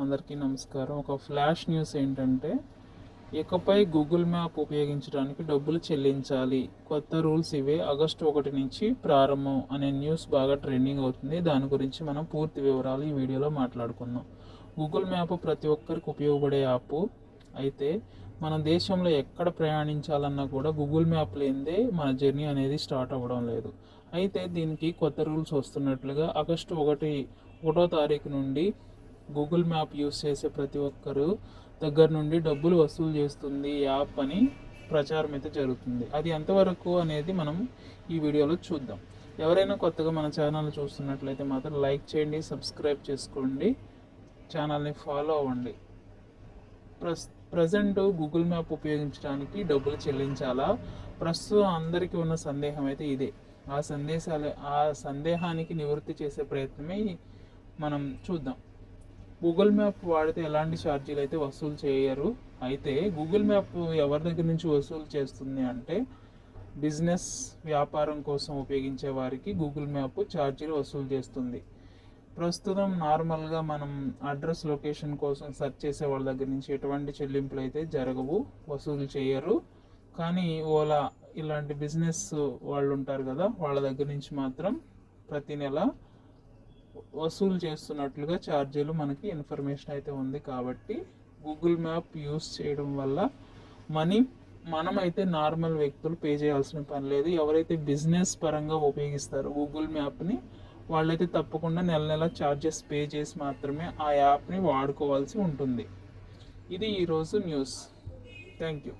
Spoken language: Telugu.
అందరికీ నమస్కారం. ఒక ఫ్లాష్ న్యూస్ ఏంటంటే ఇకపై గూగుల్ మ్యాప్ ఉపయోగించడానికి డబ్బులు చెల్లించాలి. కొత్త రూల్స్ ఇవే ఆగస్టు ఒకటి నుంచి ప్రారంభం అనే న్యూస్ బాగా ట్రెండింగ్ అవుతుంది. దాని గురించి మనం పూర్తి వివరాలు ఈ వీడియోలో మాట్లాడుకుందాం. గూగుల్ మ్యాప్ ప్రతి ఒక్కరికి ఉపయోగపడే యాప్ అయితే మన దేశంలో ఎక్కడ ప్రయాణించాలన్నా కూడా గూగుల్ మ్యాప్ లేనిదే మన జర్నీ అనేది స్టార్ట్ అవ్వడం లేదు. అయితే దీనికి కొత్త రూల్స్ వస్తున్నట్లుగా ఆగస్టు ఒకటి ఒకటో తారీఖు నుండి గూగుల్ మ్యాప్ యూస్ చేసే ప్రతి ఒక్కరు దగ్గర నుండి డబ్బులు వసూలు చేస్తుంది ఈ యాప్ అని ప్రచారం అయితే జరుగుతుంది. అది ఎంతవరకు అనేది మనం ఈ వీడియోలో చూద్దాం. ఎవరైనా కొత్తగా మన ఛానల్ చూస్తున్నట్లయితే మాత్రం లైక్ చేయండి సబ్స్క్రైబ్ చేసుకోండి ఛానల్ని ఫాలో అవ్వండి. ప్రస్ ప్రజెంట్ గూగుల్ మ్యాప్ ఉపయోగించడానికి డబ్బులు చెల్లించాలా? ప్రస్తుతం అందరికీ ఉన్న సందేహం అయితే ఇదే. ఆ సందేశాలు ఆ సందేహానికి నివృత్తి చేసే ప్రయత్నమే మనం చూద్దాం. గూగుల్ మ్యాప్ వాడితే ఎలాంటి ఛార్జీలు అయితే వసూలు చేయరు. అయితే గూగుల్ మ్యాప్ ఎవరి దగ్గర నుంచి వసూలు చేస్తుంది అంటే బిజినెస్ వ్యాపారం కోసం ఉపయోగించే వారికి గూగుల్ మ్యాప్ ఛార్జీలు వసూలు చేస్తుంది. ప్రస్తుతం నార్మల్గా మనం అడ్రస్ లొకేషన్ కోసం సెర్చ్ చేసే వాళ్ళ దగ్గర నుంచి ఎటువంటి చెల్లింపులు అయితే జరగవు వసూలు చేయరు. కానీ ఓలా ఇలాంటి బిజినెస్ వాళ్ళు ఉంటారు కదా వాళ్ళ దగ్గర నుంచి మాత్రం ప్రతి నెల వసూలు చేస్తున్నట్లుగా ఛార్జీలు మనకి ఇన్ఫర్మేషన్ అయితే ఉంది కాబట్టి గూగుల్ మ్యాప్ యూస్ చేయడం వల్ల మనీ మనమైతే నార్మల్ వ్యక్తులు పే చేయాల్సిన పని లేదు. ఎవరైతే బిజినెస్ పరంగా ఉపయోగిస్తారో గూగుల్ మ్యాప్ని వాళ్ళైతే తప్పకుండా నెల నెల ఛార్జెస్ పే చేసి మాత్రమే ఆ యాప్ని వాడుకోవాల్సి ఉంటుంది. ఇది ఈరోజు న్యూస్ థ్యాంక్ యూ